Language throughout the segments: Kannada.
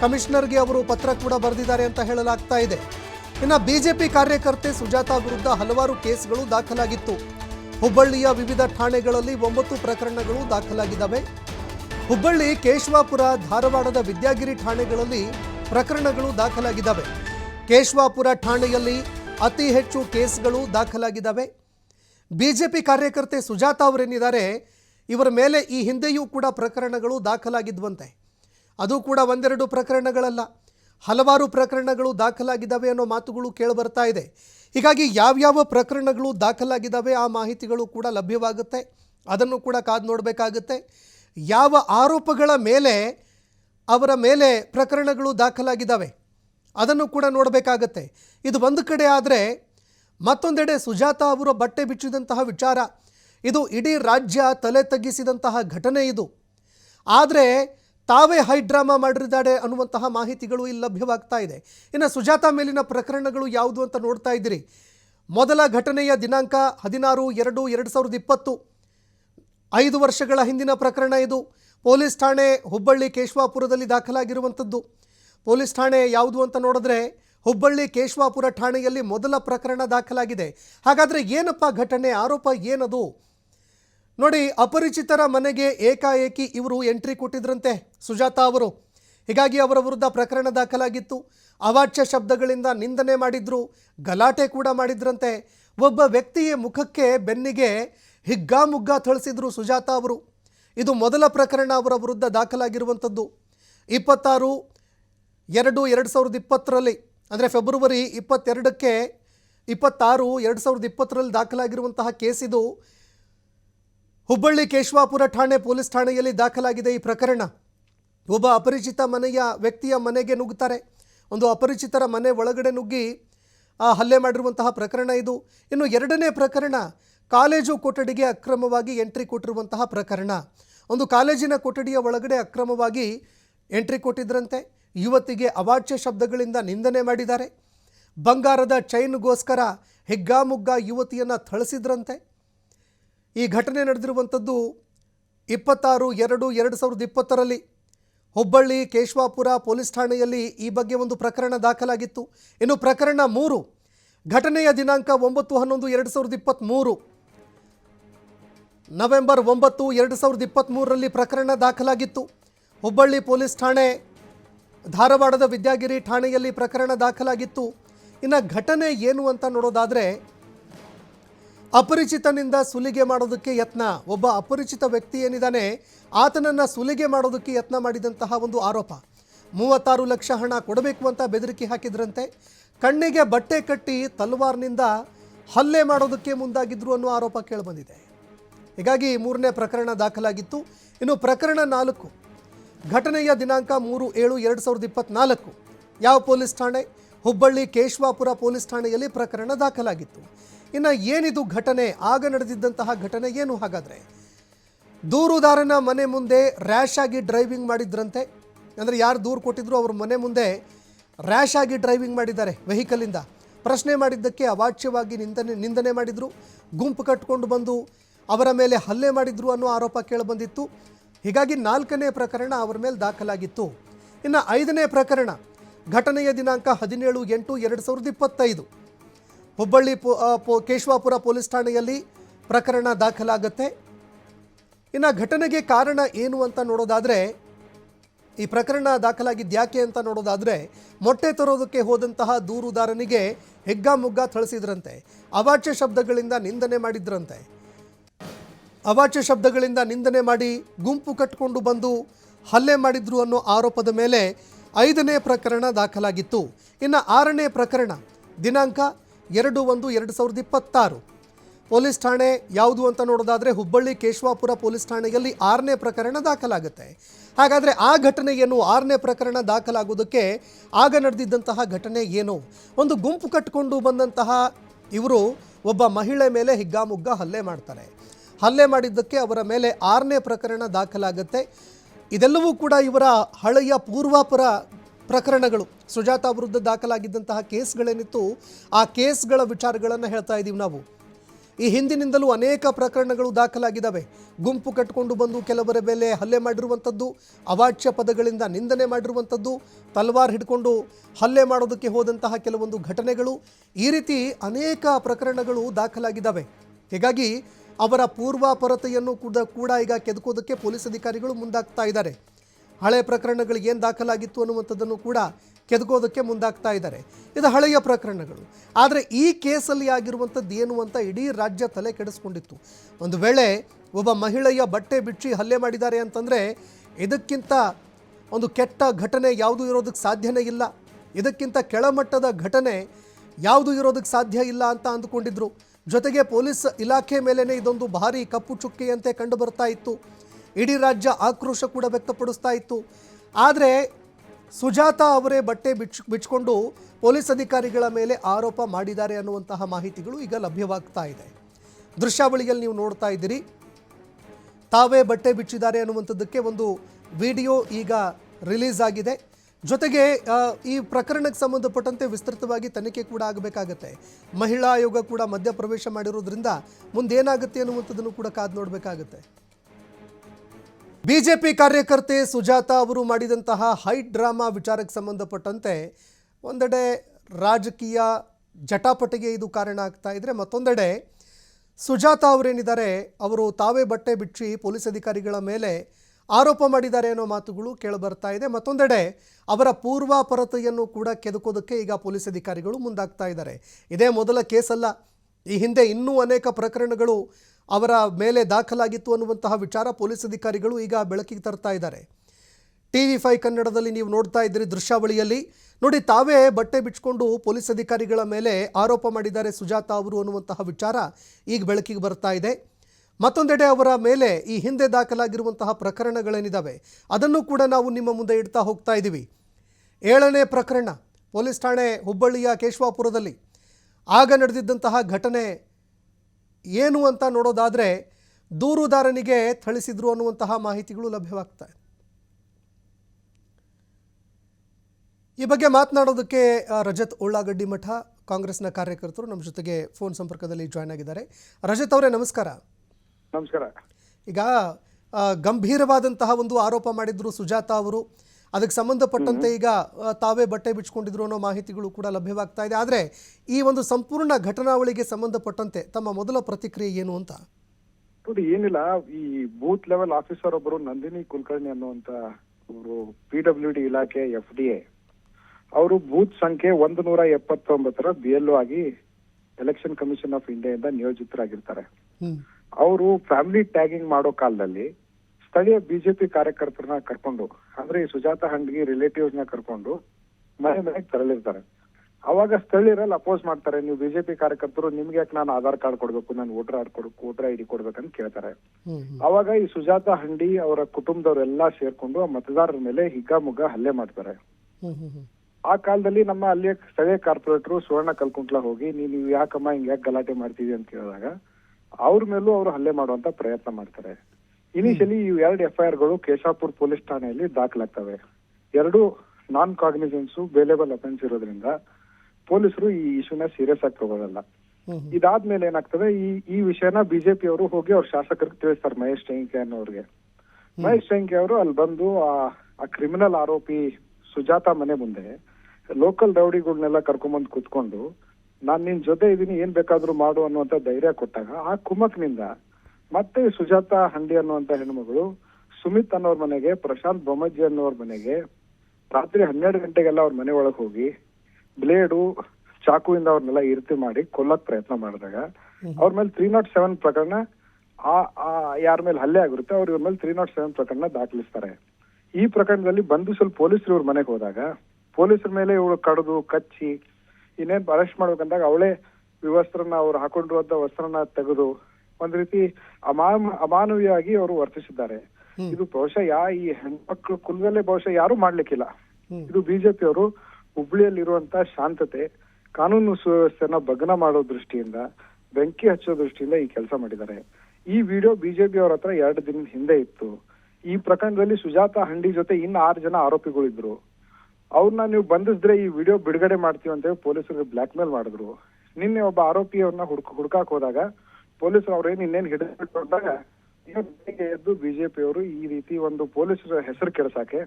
ಕಮಿಷನರ್ಗೆ ಅವರು ಪತ್ರ ಕೂಡ ಬರೆದಿದ್ದಾರೆ ಅಂತ ಹೇಳಲಾಗ್ತಾ ಇದೆ. ಇನ್ನು ಬಿಜೆಪಿ ಕಾರ್ಯಕರ್ತೆ ಸುಜಾತಾ ವಿರುದ್ಧ ಹಲವಾರು ಕೇಸ್ಗಳು ದಾಖಲಾಗಿತ್ತು. ಹುಬ್ಬಳ್ಳಿಯ ವಿವಿಧ ಠಾಣೆಗಳಲ್ಲಿ ಒಂಬತ್ತು ಪ್ರಕರಣಗಳು ದಾಖಲಾಗಿದ್ದಾವೆ. ಹುಬ್ಬಳ್ಳಿ ಕೇಶವಾಪುರ, ಧಾರವಾಡದ ವಿದ್ಯಾಗಿರಿ ಠಾಣೆಗಳಲ್ಲಿ ಪ್ರಕರಣಗಳು ದಾಖಲಾಗಿದ್ದಾವೆ. ಕೇಶವಾಪುರ ಠಾಣೆಯಲ್ಲಿ ಅತಿ ಹೆಚ್ಚು ಕೇಸ್ಗಳು ದಾಖಲಾಗಿದ್ದಾವೆ. ಬಿಜೆಪಿ ಕಾರ್ಯಕರ್ತೆ ಸುಜಾತಾ ಅವರೇನಿದ್ದಾರೆ. ಇವರ ಮೇಲೆ ಈ ಹಿಂದೆಯೂ ಕೂಡ ಪ್ರಕರಣಗಳು ದಾಖಲಾಗಿದ್ವಂತೆ. ಅದು ಕೂಡ ಒಂದೆರಡು ಪ್ರಕರಣಗಳಲ್ಲ. ಹಲವಾರು ಪ್ರಕರಣಗಳು ದಾಖಲಾಗಿದ್ದಾವೆ ಅನ್ನೋ ಮಾತುಗಳು ಕೇಳಿಬರ್ತಾ ಇದೆ. ಹೀಗಾಗಿ ಯಾವ್ಯಾವ ಪ್ರಕರಣಗಳು ದಾಖಲಾಗಿದ್ದಾವೆ ಆ ಮಾಹಿತಿಗಳು ಕೂಡ ಲಭ್ಯವಾಗುತ್ತೆ. ಅದನ್ನು ಕೂಡ ಕಾದು ನೋಡಬೇಕಾಗುತ್ತೆ. ಯಾವ ಆರೋಪಗಳ ಮೇಲೆ ಅವರ ಮೇಲೆ ಪ್ರಕರಣಗಳು ದಾಖಲಾಗಿದ್ದಾವೆ ಅದನ್ನು ಕೂಡ ನೋಡಬೇಕಾಗತ್ತೆ. ಇದು ಒಂದು ಕಡೆ ಆದರೆ ಮತ್ತೊಂದೆಡೆ ಸುಜಾತ ಅವರು ಬಟ್ಟೆ ಬಿಚ್ಚಿದಂತಹ ವಿಚಾರ. ಇದು ಇಡೀ ರಾಜ್ಯ ತಲೆ ತಗ್ಗಿಸಿದಂತಹ ಘಟನೆ ಇದು. ಆದರೆ ತಾವೇ ಹೈಡ್ರಾಮಾ ಮಾಡಿದ್ದಾರೆ ಅನ್ನುವಂತಹ ಮಾಹಿತಿಗಳು ಇಲ್ಲಿ ಲಭ್ಯವಾಗ್ತಾ ಇದೆ. ಇನ್ನು ಸುಜಾತ ಮೇಲಿನ ಪ್ರಕರಣಗಳು ಯಾವುದು ಅಂತ ನೋಡ್ತಾ ಇದ್ದೀರಿ. ಮೊದಲ ಘಟನೆಯ ದಿನಾಂಕ ಹದಿನಾರು ಎರಡು ಎರಡು ಸಾವಿರದ ಇಪ್ಪತ್ತು. ಐದು ವರ್ಷಗಳ ಹಿಂದಿನ ಪ್ರಕರಣ ಇದು. ಪೊಲೀಸ್ ಠಾಣೆ ಹುಬ್ಬಳ್ಳಿ ಕೇಶವಾಪುರದಲ್ಲಿ ದಾಖಲಾಗಿರುವಂಥದ್ದು. ಪೊಲೀಸ್ ಠಾಣೆ ಯಾವುದು ಅಂತ ನೋಡಿದ್ರೆ ಹುಬ್ಬಳ್ಳಿ ಕೇಶವಾಪುರ ಠಾಣೆಯಲ್ಲಿ ಮೊದಲ ಪ್ರಕರಣ ದಾಖಲಾಗಿದೆ. ಹಾಗಾದರೆ ಏನಪ್ಪ ಘಟನೆ? ಆರೋಪ ಏನದು? ನೋಡಿ, ಅಪರಿಚಿತರ ಮನೆಗೆ ಏಕಾಏಕಿ ಇವರು ಎಂಟ್ರಿ ಕೊಟ್ಟಿದ್ರಂತೆ ಸುಜಾತಾ ಅವರು. ಹೀಗಾಗಿ ಅವರ ವಿರುದ್ಧ ಪ್ರಕರಣ ದಾಖಲಾಗಿತ್ತು. ಅವಾಚ್ಯ ಶಬ್ದಗಳಿಂದ ನಿಂದನೆ ಮಾಡಿದ್ರು, ಗಲಾಟೆ ಕೂಡ ಮಾಡಿದ್ರಂತೆ. ಒಬ್ಬ ವ್ಯಕ್ತಿಯ ಮುಖಕ್ಕೆ ಬೆನ್ನಿಗೆ ಹಿಗ್ಗಾಮುಗ್ಗಾ ಥಳಿಸಿದ್ರು ಸುಜಾತಾ ಅವರು. ಇದು ಮೊದಲ ಪ್ರಕರಣ ಅವರ ವಿರುದ್ಧ ದಾಖಲಾಗಿರುವಂಥದ್ದು. ಇಪ್ಪತ್ತಾರು ಎರಡು ಎರಡು ಸಾವಿರದ ಇಪ್ಪತ್ತರಲ್ಲಿ, ಅಂದರೆ ಫೆಬ್ರವರಿ ಇಪ್ಪತ್ತೆರಡಕ್ಕೆ ಇಪ್ಪತ್ತಾರು ಎರಡು ಸಾವಿರದ ಇಪ್ಪತ್ತರಲ್ಲಿ ದಾಖಲಾಗಿರುವಂತಹ ಕೇಸಿದು ಹುಬ್ಬಳ್ಳಿ ಕೇಶವಾಪುರ ಠಾಣೆ ಪೊಲೀಸ್ ಠಾಣೆಯಲ್ಲಿ ದಾಖಲಾಗಿದೆ ಈ ಪ್ರಕರಣ. ಒಬ್ಬ ಅಪರಿಚಿತ ಮನೆಯ ವ್ಯಕ್ತಿಯ ಮನೆಗೆ ನುಗ್ಗುತ್ತಾರೆ. ಒಂದು ಅಪರಿಚಿತರ ಮನೆ ಒಳಗಡೆ ನುಗ್ಗಿ ಹಲ್ಲೆ ಮಾಡಿರುವಂತಹ ಪ್ರಕರಣ ಇದು. ಇನ್ನು ಎರಡನೇ ಪ್ರಕರಣ, ಕಾಲೇಜು ಕೊಠಡಿಗೆ ಅಕ್ರಮವಾಗಿ ಎಂಟ್ರಿ ಕೊಟ್ಟಿರುವಂತಹ ಪ್ರಕರಣ. ಒಂದು ಕಾಲೇಜಿನ ಕೊಠಡಿಯ ಒಳಗಡೆ ಅಕ್ರಮವಾಗಿ ಎಂಟ್ರಿ ಕೊಟ್ಟಿದ್ರಂತೆ. ಯುವತಿಗೆ ಅವಾಚ್ಯ ಶಬ್ದಗಳಿಂದ ನಿಂದನೆ ಮಾಡಿದ್ದಾರೆ. ಬಂಗಾರದ ಚೈನ್ಗೋಸ್ಕರ ಹಿಗ್ಗಾಮುಗ್ಗಾ ಯುವತಿಯನ್ನು ಥಳಿಸಿದ್ರಂತೆ. ಈ ಘಟನೆ ನಡೆದಿರುವಂಥದ್ದು ಇಪ್ಪತ್ತಾರು, ಎರಡು ಎರಡು ಸಾವಿರದ ಇಪ್ಪತ್ತರಲ್ಲಿ ಹುಬ್ಬಳ್ಳಿ ಕೇಶವಾಪುರ ಪೊಲೀಸ್ ಠಾಣೆಯಲ್ಲಿ ಈ ಬಗ್ಗೆ ಒಂದು ಪ್ರಕರಣ ದಾಖಲಾಗಿತ್ತು. ಇನ್ನು ಪ್ರಕರಣ ಮೂರು, ಘಟನೆಯ ದಿನಾಂಕ ಒಂಬತ್ತು, ಹನ್ನೊಂದು, ಎರಡು ಸಾವಿರದ ಇಪ್ಪತ್ತ್ಮೂರು ನವೆಂಬರ್ ಒಂಬತ್ತು, ಎರಡು ಸಾವಿರದ ಇಪ್ಪತ್ತ್ಮೂರರಲ್ಲಿ ಪ್ರಕರಣ ದಾಖಲಾಗಿತ್ತು. ಹುಬ್ಬಳ್ಳಿ ಪೊಲೀಸ್ ಠಾಣೆ, ಧಾರವಾಡದ ವಿದ್ಯಾಗಿರಿ ಠಾಣೆಯಲ್ಲಿ ಪ್ರಕರಣ ದಾಖಲಾಗಿತ್ತು. ಇನ್ನು ಘಟನೆ ಏನು ಅಂತ ನೋಡೋದಾದರೆ ಅಪರಿಚಿತನಿಂದ ಸುಲಿಗೆ ಮಾಡೋದಕ್ಕೆ ಯತ್ನ. ಒಬ್ಬ ಅಪರಿಚಿತ ವ್ಯಕ್ತಿ ಏನಿದ್ದಾನೆ ಆತನನ್ನು ಸುಲಿಗೆ ಮಾಡೋದಕ್ಕೆ ಯತ್ನ ಮಾಡಿದಂತಹ ಒಂದು ಆರೋಪ. ಮೂವತ್ತಾರು ಲಕ್ಷ ಹಣ ಕೊಡಬೇಕು ಅಂತ ಬೆದರಿಕೆ ಹಾಕಿದ್ರಂತೆ. ಕಣ್ಣಿಗೆ ಬಟ್ಟೆ ಕಟ್ಟಿ ತಲ್ವಾರ್ನಿಂದ ಹಲ್ಲೆ ಮಾಡೋದಕ್ಕೆ ಮುಂದಾಗಿದ್ರು ಅನ್ನೋ ಆರೋಪ ಕೇಳಿಬಂದಿದೆ. ಹೀಗಾಗಿ ಮೂರನೇ ಪ್ರಕರಣ ದಾಖಲಾಗಿತ್ತು. ಇನ್ನು ಪ್ರಕರಣ ನಾಲ್ಕು. ಘಟನೆಯ ದಿನಾಂಕ ಮೂರು ಏಳು ಎರಡು ಸಾವಿರದ ಇಪ್ಪತ್ತ್ನಾಲ್ಕು ಯಾವ ಪೊಲೀಸ್ ಠಾಣೆ? ಹುಬ್ಬಳ್ಳಿ ಕೇಶವಾಪುರ ಪೊಲೀಸ್ ಠಾಣೆಯಲ್ಲಿ ಪ್ರಕರಣ ದಾಖಲಾಗಿತ್ತು. ಇನ್ನು ಏನಿದು ಘಟನೆ? ಆಗ ನಡೆದಿದ್ದಂತಹ ಘಟನೆ ಏನು ಹಾಗಾದರೆ? ದೂರುದಾರನ ಮನೆ ಮುಂದೆ ರ್ಯಾಶ್ ಆಗಿ ಡ್ರೈವಿಂಗ್ ಮಾಡಿದ್ರಂತೆ. ಅಂದರೆ ಯಾರು ದೂರು ಕೊಟ್ಟಿದ್ರು ಅವ್ರ ಮನೆ ಮುಂದೆ ರ್ಯಾಶ್ ಆಗಿ ಡ್ರೈವಿಂಗ್ ಮಾಡಿದ್ದಾರೆ ವೆಹಿಕಲಿಂದ ಪ್ರಶ್ನೆ ಮಾಡಿದ್ದಕ್ಕೆ ಅವಾಚ್ಯವಾಗಿ ನಿಂದನೆ ನಿಂದನೆ ಮಾಡಿದರು. ಗುಂಪು ಕಟ್ಕೊಂಡು ಬಂದು ಅವರ ಮೇಲೆ ಹಲ್ಲೆ ಮಾಡಿದ್ರು ಅನ್ನೋ ಆರೋಪ ಕೇಳಿಬಂದಿತ್ತು. ಹೀಗಾಗಿ ನಾಲ್ಕನೇ ಪ್ರಕರಣ ಅವರ ಮೇಲೆ ದಾಖಲಾಗಿತ್ತು. ಇನ್ನು ಐದನೇ ಪ್ರಕರಣ ಘಟನೆಯ ದಿನಾಂಕ ಹದಿನೇಳು ಎಂಟು ಎರಡು ಸಾವಿರದ ಇಪ್ಪತ್ತೈದು. ಹುಬ್ಬಳ್ಳಿ ಕೇಶವಾಪುರ ಪೊಲೀಸ್ ಠಾಣೆಯಲ್ಲಿ ಪ್ರಕರಣ ದಾಖಲಾಗುತ್ತೆ. ಇನ್ನು ಘಟನೆಗೆ ಕಾರಣ ಏನು ಅಂತ ನೋಡೋದಾದರೆ, ಈ ಪ್ರಕರಣ ದಾಖಲಾಗಿದ್ದು ಯಾಕೆ ಅಂತ ನೋಡೋದಾದರೆ, ಮೊಟ್ಟೆ ತರೋದಕ್ಕೆ ಹೋದಂತಹ ದೂರುದಾರನಿಗೆ ಹೆಗ್ಗಾಮುಗ್ಗ ಥಳಿಸಿದ್ರಂತೆ. ಅವಾಚ್ಯ ಶಬ್ದಗಳಿಂದ ನಿಂದನೆ ಮಾಡಿದ್ರಂತೆ. ಅವಾಚ್ಯ ಶಬ್ದಗಳಿಂದ ನಿಂದನೆ ಮಾಡಿ ಗುಂಪು ಕಟ್ಟಿಕೊಂಡು ಬಂದು ಹಲ್ಲೆ ಮಾಡಿದ್ರು ಅನ್ನೋ ಆರೋಪದ ಮೇಲೆ ಐದನೇ ಪ್ರಕರಣ ದಾಖಲಾಗಿತ್ತು. ಇನ್ನು ಆರನೇ ಪ್ರಕರಣ ದಿನಾಂಕ ಎರಡು ಒಂದು ಎರಡು ಸಾವಿರದ ಇಪ್ಪತ್ತಾರು. ಪೊಲೀಸ್ ಠಾಣೆ ಯಾವುದು ಅಂತ ನೋಡೋದಾದರೆ ಹುಬ್ಬಳ್ಳಿ ಕೇಶವಾಪುರ ಪೊಲೀಸ್ ಠಾಣೆಯಲ್ಲಿ ಆರನೇ ಪ್ರಕರಣ ದಾಖಲಾಗುತ್ತೆ. ಹಾಗಾದರೆ ಆ ಘಟನೆ ಏನು ಆರನೇ ಪ್ರಕರಣ ದಾಖಲಾಗೋದಕ್ಕೆ ಆಗ ನಡೆದಿದ್ದಂತಹ ಘಟನೆ ಏನು? ಒಂದು ಗುಂಪು ಕಟ್ಟಿಕೊಂಡು ಬಂದಂತಹ ಇವರು ಒಬ್ಬ ಮಹಿಳೆ ಮೇಲೆ ಹಿಗ್ಗಾಮುಗ್ಗ ಹಲ್ಲೆ ಮಾಡ್ತಾರೆ. ಹಲ್ಲೆ ಮಾಡಿದ್ದಕ್ಕೆ ಅವರ ಮೇಲೆ ಆರನೇ ಪ್ರಕರಣ ದಾಖಲಾಗುತ್ತೆ. ಇದೆಲ್ಲವೂ ಕೂಡ ಇವರ ಹಳೆಯ ಪೂರ್ವಾಪರ ಪ್ರಕರಣಗಳು. ಸುಜಾತಾ ವಿರುದ್ಧ ದಾಖಲಾಗಿದ್ದಂತಹ ಕೇಸ್ಗಳೇನಿತ್ತು, ಆ ಕೇಸ್ಗಳ ವಿಚಾರಗಳನ್ನು ಹೇಳ್ತಾ ಇದ್ದೀವಿ ನಾವು. ಈ ಹಿಂದಿನಿಂದಲೂ ಅನೇಕ ಪ್ರಕರಣಗಳು ದಾಖಲಾಗಿದ್ದಾವೆ. ಗುಂಪು ಕಟ್ಟಿಕೊಂಡು ಬಂದು ಕೆಲವರ ಮೇಲೆ ಹಲ್ಲೆ ಮಾಡಿರುವಂಥದ್ದು, ಅವಾಚ್ಯ ಪದಗಳಿಂದ ನಿಂದನೆ ಮಾಡಿರುವಂಥದ್ದು, ತಲ್ವಾರ್ ಹಿಡ್ಕೊಂಡು ಹಲ್ಲೆ ಮಾಡೋದಕ್ಕೆ ಹೋದಂತಹ ಕೆಲವೊಂದು ಘಟನೆಗಳು, ಈ ರೀತಿ ಅನೇಕ ಪ್ರಕರಣಗಳು ದಾಖಲಾಗಿದ್ದಾವೆ. ಹೀಗಾಗಿ ಅವರ ಪೂರ್ವಾಪರತೆಯನ್ನು ಕೂಡ ಕೂಡ ಈಗ ಕೆದಕೋದಕ್ಕೆ ಪೊಲೀಸ್ ಅಧಿಕಾರಿಗಳು ಮುಂದಾಗ್ತಾ ಇದ್ದಾರೆ. ಹಳೆ ಪ್ರಕರಣಗಳು ಏನು ದಾಖಲಾಗಿತ್ತು ಅನ್ನುವಂಥದ್ದನ್ನು ಕೂಡ ಕೆದಕೋದಕ್ಕೆ ಮುಂದಾಗ್ತಾ ಇದ್ದಾರೆ. ಇದು ಹಳೆಯ ಪ್ರಕರಣಗಳು. ಆದರೆ ಈ ಕೇಸಲ್ಲಿ ಆಗಿರುವಂಥದ್ದು ಏನು ಅಂತ ಇಡೀ ರಾಜ್ಯ ತಲೆ ಕೆಡಿಸ್ಕೊಂಡಿತ್ತು. ಒಂದು ವೇಳೆ ಒಬ್ಬ ಮಹಿಳೆಯ ಬಟ್ಟೆ ಬಿಚ್ಚಿ ಹಲ್ಲೆ ಮಾಡಿದ್ದಾರೆ ಅಂತಂದರೆ ಇದಕ್ಕಿಂತ ಒಂದು ಕೆಟ್ಟ ಘಟನೆ ಯಾವುದು ಇರೋದಕ್ಕೆ ಸಾಧ್ಯನೇ ಇಲ್ಲ. ಇದಕ್ಕಿಂತ ಕೆಳಮಟ್ಟದ ಘಟನೆ ಯಾವುದು ಇರೋದಕ್ಕೆ ಸಾಧ್ಯ ಇಲ್ಲ ಅಂತ ಅಂದುಕೊಂಡಿದ್ರು. ಜೊತೆಗೆ ಪೊಲೀಸ್ ಇಲಾಖೆ ಮೇಲೇ ಇದೊಂದು ಭಾರಿ ಕಪ್ಪು ಚುಕ್ಕಿಯಂತೆ ಕಂಡು ಬರ್ತಾ ಇತ್ತು. ಇಡೀ ರಾಜ್ಯ ಆಕ್ರೋಶ ಕೂಡ ವ್ಯಕ್ತಪಡಿಸ್ತಾ ಇತ್ತು. ಆದರೆ ಸುಜಾತ ಅವರೇ ಬಟ್ಟೆ ಬಿಚ್ ಬಿಚ್ಕೊಂಡು ಪೊಲೀಸ್ ಅಧಿಕಾರಿಗಳ ಮೇಲೆ ಆರೋಪ ಮಾಡಿದ್ದಾರೆ ಅನ್ನುವಂತಹ ಮಾಹಿತಿಗಳು ಈಗ ಲಭ್ಯವಾಗ್ತಾ ಇದೆ. ದೃಶ್ಯಾವಳಿಯಲ್ಲಿ ನೀವು ನೋಡ್ತಾ ಇದ್ದೀರಿ. ತಾವೇ ಬಟ್ಟೆ ಬಿಚ್ಚಿದ್ದಾರೆ ಅನ್ನುವಂಥದ್ದಕ್ಕೆ ಒಂದು ವಿಡಿಯೋ ಈಗ ರಿಲೀಸ್ ಆಗಿದೆ. ಜೊತೆಗೆ ಈ ಪ್ರಕರಣಕ್ಕೆ ಸಂಬಂಧಪಟ್ಟಂತೆ ವಿಸ್ತೃತವಾಗಿ ತನಿಖೆ ಕೂಡ ಆಗಬೇಕಾಗತ್ತೆ. ಮಹಿಳಾ ಆಯೋಗ ಕೂಡ ಮಧ್ಯಪ್ರವೇಶ ಮಾಡಿರೋದ್ರಿಂದ ಮುಂದೇನಾಗುತ್ತೆ ಅನ್ನುವಂಥದ್ದನ್ನು ಕೂಡ ಕಾದು ನೋಡಬೇಕಾಗತ್ತೆ. ಬಿಜೆಪಿ ಕಾರ್ಯಕರ್ತೆ ಸುಜಾತ ಅವರು ಮಾಡಿದಂತಹ ಹೈ ಡ್ರಾಮಾ ವಿಚಾರಕ್ಕೆ ಸಂಬಂಧಪಟ್ಟಂತೆ ಒಂದೆಡೆ ರಾಜಕೀಯ ಜಟಾಪಟಿಗೆ ಇದು ಕಾರಣ ಆಗ್ತಾ ಇದ್ರೆ ಮತ್ತೊಂದೆಡೆ ಸುಜಾತ ಅವರೇನಿದ್ದಾರೆ, ಅವರು ತಾವೇ ಬಟ್ಟೆ ಬಿಚ್ಚಿ ಪೊಲೀಸ್ ಅಧಿಕಾರಿಗಳ ಮೇಲೆ ಆರೋಪ ಮಾಡಿದ್ದಾರೆ ಅನ್ನೋ ಮಾತುಗಳು ಕೇಳಿಬರ್ತಾ ಇದೆ. ಮತ್ತೊಂದೆಡೆ ಅವರ ಪೂರ್ವಾಪರತೆಯನ್ನು ಕೂಡ ಕೆದಕೋದಕ್ಕೆ ಈಗ ಪೊಲೀಸ್ ಅಧಿಕಾರಿಗಳು ಮುಂದಾಗ್ತಾ ಇದ್ದಾರೆ. ಇದೇ ಮೊದಲ ಕೇಸಲ್ಲ. ಈ ಹಿಂದೆ ಇನ್ನೂ ಅನೇಕ ಪ್ರಕರಣಗಳು ಅವರ ಮೇಲೆ ದಾಖಲಾಗಿತ್ತು ಅನ್ನುವಂತಹ ವಿಚಾರ ಪೊಲೀಸ್ ಅಧಿಕಾರಿಗಳು ಈಗ ಬೆಳಕಿಗೆ ತರ್ತಾ ಇದ್ದಾರೆ. ಟಿ ವಿ ಫೈವ್ ಕನ್ನಡದಲ್ಲಿ ನೀವು ನೋಡ್ತಾ ಇದ್ದೀರಿ ದೃಶ್ಯಾವಳಿಯಲ್ಲಿ. ನೋಡಿ, ತಾವೇ ಬಟ್ಟೆ ಬಿಚ್ಕೊಂಡು ಪೊಲೀಸ್ ಅಧಿಕಾರಿಗಳ ಮೇಲೆ ಆರೋಪ ಮಾಡಿದ್ದಾರೆ ಸುಜಾತ ಅವರು ಅನ್ನುವಂತಹ ವಿಚಾರ ಈಗ ಬೆಳಕಿಗೆ ಬರ್ತಾ ಇದೆ. ಮತ್ತೊಂದೆಡೆ ಅವರ ಮೇಲೆ ಈ ಹಿಂದೆ ದಾಖಲಾಗಿರುವಂತಹ ಪ್ರಕರಣಗಳೇನಿದ್ದಾವೆ ಅದನ್ನು ಕೂಡ ನಾವು ನಿಮ್ಮ ಮುಂದೆ ಇಡ್ತಾ ಹೋಗ್ತಾ ಇದ್ದೀವಿ. ಏಳನೇ ಪ್ರಕರಣ, ಪೊಲೀಸ್ ಠಾಣೆ ಹುಬ್ಬಳ್ಳಿಯ ಕೇಶವಾಪುರದಲ್ಲಿ. ಆಗ ನಡೆದಿದ್ದಂತಹ ಘಟನೆ ಏನು ಅಂತ ನೋಡೋದಾದರೆ ದೂರುದಾರನಿಗೆ ಥಳಿಸಿದ್ರು ಅನ್ನುವಂತಹ ಮಾಹಿತಿಗಳು ಲಭ್ಯವಾಗ್ತವೆ ಈ ಬಗ್ಗೆ ಮಾತನಾಡೋದಕ್ಕೆ ರಜತ್ ಉಳ್ಳಾಗಡ್ಡಿ ಮಠ ಕಾಂಗ್ರೆಸ್ನ ಕಾರ್ಯಕರ್ತರು ನಮ್ಮ ಜೊತೆಗೆ ಫೋನ್ ಸಂಪರ್ಕದಲ್ಲಿ ಜಾಯ್ನ್ ಆಗಿದ್ದಾರೆ. ರಜತ್ ಅವರೇ ನಮಸ್ಕಾರ. ನಮಸ್ಕಾರ. ಈಗ ಗಂಭೀರವಾದಂತಹ ಒಂದು ಆರೋಪ ಮಾಡಿದ್ರು ಸುಜಾತಾ ಅವರು. ಅದಕ್ಕೆ ಸಂಬಂಧಪಟ್ಟಂತೆ ಈಗ ತಾವೇ ಬಟ್ಟೆ ಬಿಚ್ಕೊಂಡಿದ್ರು ಅನ್ನೋ ಮಾಹಿತಿಗಳು ಕೂಡ ಲಭ್ಯವಾಗ್ತಾ ಇದೆ. ಆದರೆ ಈ ಒಂದು ಸಂಪೂರ್ಣ ಘಟನಾವಳಿಗೆ ಸಂಬಂಧಪಟ್ಟಂತೆ ತಮ್ಮ ಮೊದಲ ಪ್ರತಿಕ್ರಿಯೆ ಏನು ಅಂತ? ಏನಿಲ್ಲ. ಈ ಬೂತ್ ಲೆವೆಲ್ ಆಫೀಸರ್ ಒಬ್ಬರು ನಂದಿನಿ ಕುಲಕರ್ಣಿ ಅನ್ನುವಂತ ಅವರು ಪಿ ಡಬ್ಲ್ಯೂ ಡಿ ಇಲಾಖೆ ಎಫ್ ಡಿ ಎ. ಅವರು ಬೂತ್ ಸಂಖ್ಯೆ ಒಂದು ನೂರ ಎಪ್ಪತ್ತೊಂಬತ್ತರ ಬಿ ಎಲ್ ಆಗಿ ಎಲೆಕ್ಷನ್ ಕಮಿಷನ್ ಆಫ್ ಇಂಡಿಯಾದಿಂದ ನಿಯೋಜಿತರಾಗಿರ್ತಾರೆ. ಹ್ಮ್. ಅವರು ಫ್ಯಾಮಿಲಿ ಟ್ಯಾಗಿಂಗ್ ಮಾಡೋ ಕಾಲದಲ್ಲಿ ಸ್ಥಳೀಯ ಬಿಜೆಪಿ ಕಾರ್ಯಕರ್ತರನ್ನ ಕರ್ಕೊಂಡು ಅಂದ್ರೆ ಈ ಸುಜಾತ ಹಂಡ್ಗಿ ರಿಲೇಟಿವ್ಸ್ನ ಕರ್ಕೊಂಡು ಮನೆ ಮನೆಗೆ ತೆರಳಿರ್ತಾರೆ. ಅವಾಗ ಸ್ಥಳೀಯರಲ್ಲಿ ಅಪೋಸ್ ಮಾಡ್ತಾರೆ ನೀವು ಬಿಜೆಪಿ ಕಾರ್ಯಕರ್ತರು ನಿಮ್ಗೆ ಯಾಕೆ ನಾನು ಆಧಾರ್ ಕಾರ್ಡ್ ಕೊಡ್ಬೇಕು ನಾನು ವೋಟರ್ ಆರ್ಡ್ ಕೊಡ್ ವೋಟರ್ ಐ ಡಿ ಕೊಡ್ಬೇಕಂತ ಕೇಳ್ತಾರೆ. ಅವಾಗ ಈ ಸುಜಾತ ಹಂಡಿ ಅವರ ಕುಟುಂಬದವರೆಲ್ಲಾ ಸೇರ್ಕೊಂಡು ಆ ಮತದಾರರ ಮೇಲೆ ಹಿಗ್ಗಾಮುಗ್ಗ ಹಲ್ಲೆ ಮಾಡ್ತಾರೆ. ಆ ಕಾಲದಲ್ಲಿ ನಮ್ಮ ಅಲ್ಲಿಯ ಸ್ಥಳೀಯ ಕಾರ್ಪೊರೇಟರ್ ಸುವರ್ಣ ಕಲ್ಕುಂಟ್ಲ ಹೋಗಿ ನೀವು ಯಾಕಮ್ಮ ಹಿಂಗ್ ಯಾಕೆ ಗಲಾಟೆ ಮಾಡ್ತೀವಿ ಅಂತ ಕೇಳಿದಾಗ ಅವ್ರ ಮೇಲೂ ಅವರು ಹಲ್ಲೆ ಮಾಡುವಂತ ಪ್ರಯತ್ನ ಮಾಡ್ತಾರೆ. ಇನಿಷಿಯಲಿ ಈ ಎರಡು ಎಫ್ ಐ ಗಳು ಕೇಶಾಪುರ್ ಪೊಲೀಸ್ ಠಾಣೆಯಲ್ಲಿ ದಾಖಲಾಗ್ತವೆ. ಎರಡು ನಾನ್ ಕಾಗ್ನಿಜೆನ್ಸ್ ಬೇಲೇಬಲ್ ಅಫೆನ್ಸ್ ಇರೋದ್ರಿಂದ ಪೊಲೀಸರು ಈ ಇಶ್ಯೂನ ಸೀರಿಯಸ್ ಆಗಿ ತಗೊಳ್ಳಲ್ಲ ಇದಾದ್ಮೇಲೆ ಏನಾಗ್ತದೆ ಈ ಈ ವಿಷಯನ ಬಿಜೆಪಿ ಅವರು ಹೋಗಿ ಅವ್ರ ಶಾಸಕರಿಗೆ ತಿಳಿಸ್ತಾರೆ ಮಹೇಶ್ ಟೆಂಕೆ ಅನ್ನೋರ್ಗೆ. ಮಹೇಶ್ ಟೆಂಕೆ ಅವರು ಅಲ್ಲಿ ಬಂದು ಆ ಆ ಕ್ರಿಮಿನಲ್ ಆರೋಪಿ ಸುಜಾತ ಮನೆ ಮುಂದೆ ಲೋಕಲ್ ರೌಡಿಗಳನ್ನೆಲ್ಲ ಕರ್ಕೊಂಬಂದು ಕುತ್ಕೊಂಡು ನಾನ್ ನಿನ್ ಜೊತೆ ಇದೀನಿ ಏನ್ ಬೇಕಾದ್ರೂ ಮಾಡು ಅನ್ನುವಂತ ಧೈರ್ಯ ಕೊಟ್ಟಾಗ ಆ ಕುಮಕ್ನಿಂದ ಮತ್ತೆ ಸುಜಾತ ಹಂಡಿ ಅನ್ನುವಂತ ಹೆಣ್ಮಗಳು ಸುಮಿತ್ ಅನ್ನೋರ್ ಮನೆಗೆ ಪ್ರಶಾಂತ್ ಬೊಮ್ಮಜ್ಜಿ ಅನ್ನೋರ್ ಮನೆಗೆ ರಾತ್ರಿ ಹನ್ನೆರಡು ಗಂಟೆಗೆಲ್ಲ ಅವ್ರ ಮನೆ ಒಳಗೆ ಹೋಗಿ ಬ್ಲೇಡು ಚಾಕುವಿಂದ ಅವ್ರನ್ನೆಲ್ಲ ಇರ್ತಿ ಮಾಡಿ ಕೊಲ್ಲಕ್ ಪ್ರಯತ್ನ ಮಾಡಿದಾಗ ಅವ್ರ ಮೇಲೆ ತ್ರೀ ನಾಟ್ ಸೆವೆನ್ ಪ್ರಕರಣ ಆ ಆ ಯಾರ ಮೇಲೆ ಹಲ್ಲೆ ಆಗಿರುತ್ತೆ ಅವ್ರ ಇವ್ರ ಮೇಲೆ ತ್ರೀ ನಾಟ್ ಸೆವೆನ್ ಪ್ರಕರಣ ದಾಖಲಿಸ್ತಾರೆ. ಈ ಪ್ರಕರಣದಲ್ಲಿ ಬಂಧಿಸಲು ಪೊಲೀಸರು ಇವ್ರ ಮನೆಗೆ ಹೋದಾಗ ಪೊಲೀಸರ ಮೇಲೆ ಇವಳು ಕಡಿದು ಕಚ್ಚಿ ಇನ್ನೇನ್ ಅರೆಸ್ಟ್ ಮಾಡ್ಬೇಕಂದಾಗ ಅವಳೇ ವಿವಸ್ತ್ರನ ಅವ್ರು ಹಾಕೊಂಡಿರುವಂತ ವಸ್ತ್ರನ ತೆಗೆದು ಒಂದ್ ರೀತಿ ಅಮಾ ಅಮಾನವೀಯವಾಗಿ ಅವರು ವರ್ತಿಸಿದ್ದಾರೆ. ಇದು ಬಹುಶಃ ಯಾ ಈ ಹೆಣ್ಮಕ್ಳು ಕುಲದಲ್ಲೇ ಬಹುಶಃ ಯಾರು ಮಾಡ್ಲಿಕ್ಕಿಲ್ಲ. ಇದು ಬಿಜೆಪಿ ಅವರು ಹುಬ್ಳಿಯಲ್ಲಿರುವಂತ ಶಾಂತತೆ ಕಾನೂನು ಸುವ್ಯವಸ್ಥೆನ ಭಗ್ನ ಮಾಡೋ ದೃಷ್ಟಿಯಿಂದ ಬೆಂಕಿ ಹಚ್ಚೋ ದೃಷ್ಟಿಯಿಂದ ಈ ಕೆಲಸ ಮಾಡಿದ್ದಾರೆ. ಈ ವಿಡಿಯೋ ಬಿಜೆಪಿ ಅವರ ಹತ್ರ ಎರಡು ದಿನ ಹಿಂದೆ ಇತ್ತು. ಈ ಪ್ರಕರಣದಲ್ಲಿ ಸುಜಾತ ಹಂಡಿ ಜೊತೆ ಇನ್ನ ಆರು ಜನ ಆರೋಪಿಗಳಿದ್ರು. ಅವ್ರನ್ನ ನೀವು ಬಂಧಿಸಿದ್ರೆ ಈ ವಿಡಿಯೋ ಬಿಡುಗಡೆ ಮಾಡ್ತೀವಿ ಅಂತ ಹೇಳಿ ಪೊಲೀಸರಿಗೆ ಬ್ಲಾಕ್ ಮೇಲ್ ಮಾಡಿದ್ರು. ನಿನ್ನೆ ಒಬ್ಬ ಆರೋಪಿಯವ್ರನ್ನ ಹುಡ್ಕ ಹುಡ್ಕಾಕ್ ಹೋದಾಗ ಪೊಲೀಸರು ಅವ್ರೇನು ಇನ್ನೇನ್ ಹಿಡಿದ್ಬಿಟ್ಟು ಇವತ್ತು ಬೆಳಿಗ್ಗೆ ಎದ್ದು ಬಿಜೆಪಿ ಅವರು ಈ ರೀತಿ ಒಂದು ಪೊಲೀಸರ ಹೆಸರು ಕೆಡ್ಸಾಕೆ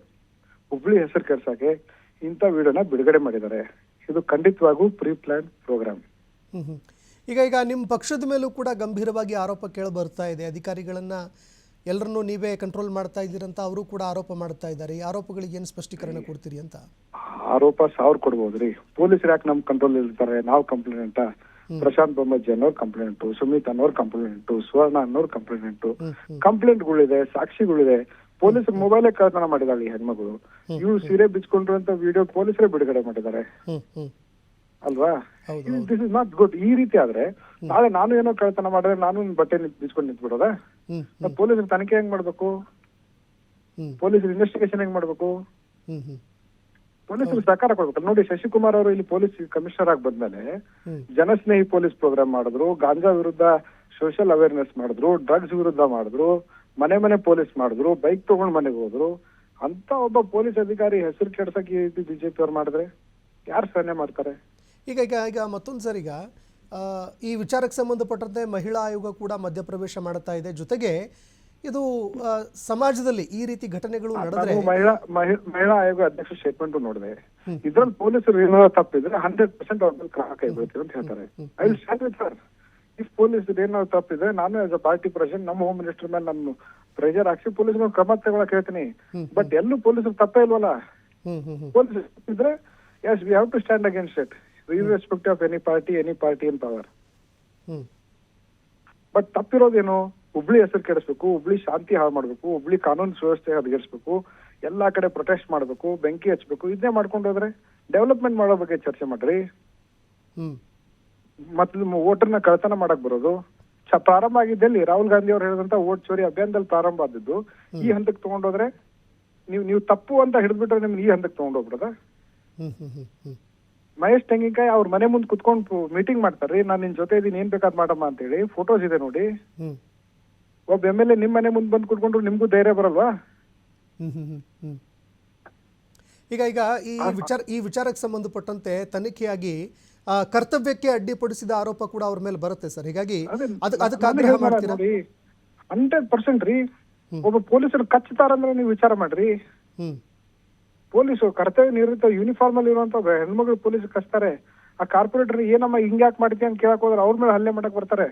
ಹುಬ್ಳಿ ಹೆಸರು ಕೆಡ್ಸಾಕೆ ಇಂಥ ವಿಡಿಯೋನ ಬಿಡುಗಡೆ ಮಾಡಿದ್ದಾರೆ. ಇದು ಖಂಡಿತವಾಗೂ ಪ್ರೀ ಪ್ಲಾನ್ ಪ್ರೋಗ್ರಾಮ್. ಈಗ ಈಗ ನಿಮ್ಮ ಪಕ್ಷದ ಮೇಲೂ ಕೂಡ ಗಂಭೀರವಾಗಿ ಆರೋಪ ಕೇಳಿ ಬರ್ತಾ ಇದೆ. ಅಧಿಕಾರಿಗಳನ್ನ ಎಲ್ಲರನ್ನೂ ನೀವೇ ಕಂಟ್ರೋಲ್ ಮಾಡ್ತಾ ಇದ್ದೀರಂತ ಅವರು ಕೂಡ ಆರೋಪ ಮಾಡ್ತಾ ಇದ್ದಾರೆ. ಈ ಆರೋಪಗಳಿಗೆ ಏನು ಸ್ಪಷ್ಟೀಕರಣ ಕೊಡ್ತೀರಿ ಅಂತ? ಆರೋಪ ಸಾವಿರ ಕೊಡ್ಬೋದ್ರಿ. ಪೊಲೀಸರು ಯಾಕೆ ನಮ್ ಕಂಟ್ರೋಲ್ ಇರ್ತಾರೆ ನಾವು ಕಂಪ್ಲೇಂಟ್ ಪ್ರಶಾಂತ್ ಬೊಮ್ಮಜ್ಜಿ ಅನ್ನೋರ್ ಕಂಪ್ಲೇಂಟು ಸುಮಿತ್ ಅನ್ನೋರ್ ಕಂಪ್ಲೇಂಟು ಸುವರ್ಣ ಅನ್ನೋರ್ ಕಂಪ್ಲೇಂಟು ಕಂಪ್ಲೇಂಟ್ಗಳಿದೆ ಸಾಕ್ಷಿಗಳಿದೆ. ಪೊಲೀಸರು ಮೊಬೈಲ್ ಕಳ್ತನ ಮಾಡಿದಾಳೆ ಈ ಹೆಣ್ಮಗಳು. ಇವ್ರು ಸೀರೆ ಬಿಚ್ಕೊಂಡ್ರು ಅಂತ ವಿಡಿಯೋ ಪೊಲೀಸರೇ ಬಿಡುಗಡೆ ಮಾಡಿದ್ದಾರೆ. ಅಲ್ವಾ? ದಿಸ್ ಇಸ್ ನಾಟ್ ಗುಡ್ ಈ ರೀತಿ ಆದ್ರೆ ನಾಳೆ ನಾನು ಏನೋ ಕಳ್ತನ ಮಾಡಿದ್ರೆ ನಾನು ಬಟ್ಟೆ ಬಿಚ್ಕೊಂಡು ನಿಂತ್ಬಿಡೋದ? ಪೊಲೀಸರು ತನಿಖೆ ಹೆಂಗ್ ಮಾಡ್ಬೇಕು? ಪೊಲೀಸರು ಇನ್ವೆಸ್ಟಿಗೇಷನ್ ಹೆಂಗ್ ಮಾಡ್ಬೇಕು? ಹ್ಮ್ ಹ್ಮ್ ಪೊಲೀಸರು ಸಹಕಾರ ಕೊಡ್ಬೇಕು. ನೋಡಿ ಶಶಿಕುಮಾರ್ ಅವರು ಇಲ್ಲಿ ಪೊಲೀಸ್ ಕಮಿಷನರ್ ಆಗಿ ಬಂದ್ಮೇಲೆ ಜನಸ್ನೇಹಿ ಪೊಲೀಸ್ ಪ್ರೋಗ್ರಾಮ್ ಮಾಡಿದ್ರು ಗಾಂಜಾ ವಿರುದ್ಧ ಸೋಷಿಯಲ್ ಅವೇರ್ನೆಸ್ ಮಾಡಿದ್ರು ಡ್ರಗ್ಸ್ ವಿರುದ್ಧ ಮಾಡಿದ್ರು ಮನೆ ಮನೆ ಪೊಲೀಸ್ ಮಾಡಿದ್ರು ಬೈಕ್ ತಗೊಂಡ್ ಮನೆಗೆ ಹೋದ್ರು. ಅಂತ ಒಬ್ಬ ಪೊಲೀಸ್ ಅಧಿಕಾರಿ ಹೆಸರು ಕೆಡ್ಸಕ್ಕೆ ಈ ರೀತಿ ಬಿಜೆಪಿ ಅವ್ರು ಮಾಡಿದ್ರೆ ಯಾರು ಸಹನೆ ಮಾಡ್ತಾರೆ? ಈಗ ಈಗ ಈಗ ಮತ್ತೊಂದು ಸರ್ ಈಗ ಆ, ಈ ವಿಚಾರಕ್ಕೆ ಸಂಬಂಧಪಟ್ಟಂತೆ ಮಹಿಳಾ ಆಯೋಗ ಕೂಡ ಮಧ್ಯಪ್ರವೇಶ ಮಾಡ್ತಾ ಇದೆ. ಜೊತೆಗೆ ಇದು ಸಮಾಜದಲ್ಲಿ ಈ ರೀತಿ ಘಟನೆಗಳು ನಡೆದ್ರೆ ಮಹಿಳಾ ಮಹಿ- ಮಹಿಳಾ ಆಯೋಗ ಅಧ್ಯಕ್ಷ ಸ್ಟೇಟ್ಮೆಂಟ್ ನೋಡಿದೆ. ಇದ್ರಲ್ಲಿ ಪೊಲೀಸರು ಏನಾದ್ರು ತಪ್ಪಿದ್ರೆ ಹಂಡ್ರೆಡ್ ಪರ್ಸೆಂಟ್ ಅವ್ರ ಮೇಲೆ ಕ್ರಮ ಕೈಗೊಳ್ತೀವಿ ಅಂತ ಹೇಳ್ತಾರೆ. I will stand with sir if ಪೊಲೀಸರು ಏನಾದ್ರು ತಪ್ಪಿದ್ರೆ ನಾನು ಆಸ್ ಅ ಪಾರ್ಟಿ ಪ್ರೆಸಿಡೆಂಟ್ ನಮ್ಮ ಹೋಮ್ ಮಿನಿಸ್ಟರ್ ಮೇಲೆ ನಮ್ಮ ಪ್ರೆಷರ್ ಹಾಕಿ ಪೊಲೀಸ್ ಕ್ರಮ ತಗೊಳಕ್ ಹೇಳ್ತೀನಿ. ಬಟ್ ಎಲ್ಲೂ ಪೊಲೀಸರು ತಪ್ಪೇ ಇಲ್ವಲ್ಲ? ಪೊಲೀಸ್ ಇದ್ರೆ yes we have to stand against it respect of any party any party in power but ತಪ್ಪಿರೋದೇನು? Hubli ಹೆಸರು ಕೆಡಿಸ್ಬೇಕು ಹುಬ್ಳಿ ಶಾಂತಿ ಹಾಳು ಮಾಡ್ಬೇಕು ಹುಬ್ಳಿ ಕಾನೂನು ಸುವ್ಯವಸ್ಥೆ ಹದಗೆಡಿಸ್ಬೇಕು ಎಲ್ಲಾ ಕಡೆ ಪ್ರೊಟೆಸ್ಟ್ ಮಾಡ್ಬೇಕು ಬೆಂಕಿ ಹಚ್ಬೇಕು ಇದನ್ನೇ ಮಾಡ್ಕೊಂಡು ಹೋದ್ರೆ ಡೆವಲಪ್ಮೆಂಟ್ ಮಾಡೋ ಬಗ್ಗೆ ಚರ್ಚೆ ಮಾಡ್ರಿ. ಮತ್ತೆ ವೋಟರ್ನ ಕಳತನ ಮಾಡಕ್ ಬರೋದು. ಪ್ರಾರಂಭ ಆಗಿದ್ದಲ್ಲಿ ರಾಹುಲ್ ಗಾಂಧಿ ಅವ್ರು ಹೇಳಿದಂತ ವೋಟ್ ಚೋರಿ ಅಭಿಯಾನದಲ್ಲಿ ಪ್ರಾರಂಭ ಆದಿದ್ದು. ಈ ಹಂತಕ್ಕೆ ತಗೊಂಡೋದ್ರೆ ನೀವು ನೀವು ತಪ್ಪು ಅಂತ ಹಿಡಿದ್ಬಿಟ್ರೆ ನಿಮ್ಗೆ ಈ ಹಂತಕ್ಕೆ ತಗೊಂಡೋಗ್ಬಿಡದ ಮಹೇಶ್ ತೆಂಗಿನಕಾಯಿ ಅವ್ರ ಮನೆ ಮುಂದೆ ಕುತ್ಕೊಂಡು ಮೀಟಿಂಗ್ ಮಾಡ್ತಾರ್ರಿ ನಾನು ನಿನ್ ಜೊತೆ ಇದೀನಿ ಏನ್ ಬೇಕಾದ್ ಮಾಡಮ್ಮ ಅಂತ ಹೇಳಿ ಫೋಟೋಸ್ ಇದೆ ನೋಡಿ. ಒಬ್ಬ ಎಂ ಎಲ್ ಎ ನಿಮ್ ಮನೆ ಮುಂದೆ ಬಂದು ಕುತ್ಕೊಂಡ್ರು ನಿಮಗೂ ಧೈರ್ಯ ಬರಲ್ವಾ. ಈಗ ಈಗ ಈ ವಿಚಾರ ಈ ವಿಚಾರಕ್ಕೆ ಸಂಬಂಧಪಟ್ಟಂತೆ ತನಿಖೆಯಾಗಿ ಕರ್ತವ್ಯಕ್ಕೆ ಅಡ್ಡಿಪಡಿಸಿದ ಆರೋಪ ಕೂಡ ಅವ್ರ ಮೇಲೆ ಬರುತ್ತೆ ಸರ್. ಹೀಗಾಗಿ ಅದಕ್ಕೆ ಅದಕ್ಕೆ ಆಗ್ರಹ ಮಾಡ್ತೀರಾ? ನೋಡಿ ಹಂಡ್ರೆಡ್ ಪರ್ಸೆಂಟ್ ರೀ. ಒಬ್ಬ ಪೊಲೀಸರು ಕಚ್ಚುತ್ತಾರಂದ್ರೆ ನೀವು ವಿಚಾರ ಮಾಡ್ರಿ. ಪೊಲೀಸು ಕರ್ತವ್ಯ ನಿವೃತ್ತ ಯೂನಿಫಾರ್ಮ್ ಅಲ್ಲಿ ಇರುವಂತ ಹೆಣ್ಮಗಳು ಪೊಲೀಸ್ ಕಚ್ತಾರೆ. ಆ ಕಾರ್ಪೊರೇಟರ್ ಏನಮ್ಮ ಹಿಂಗ್ಯಾಕ್ ಮಾಡ್ತೀಯ ಅಂತ ಕೇಳಕ್ ಹೋದ್ರೆ ಅವ್ರ ಮೇಲೆ ಹಲ್ಲೆ ಮಾಡಕ್ ಬರ್ತಾರೆ.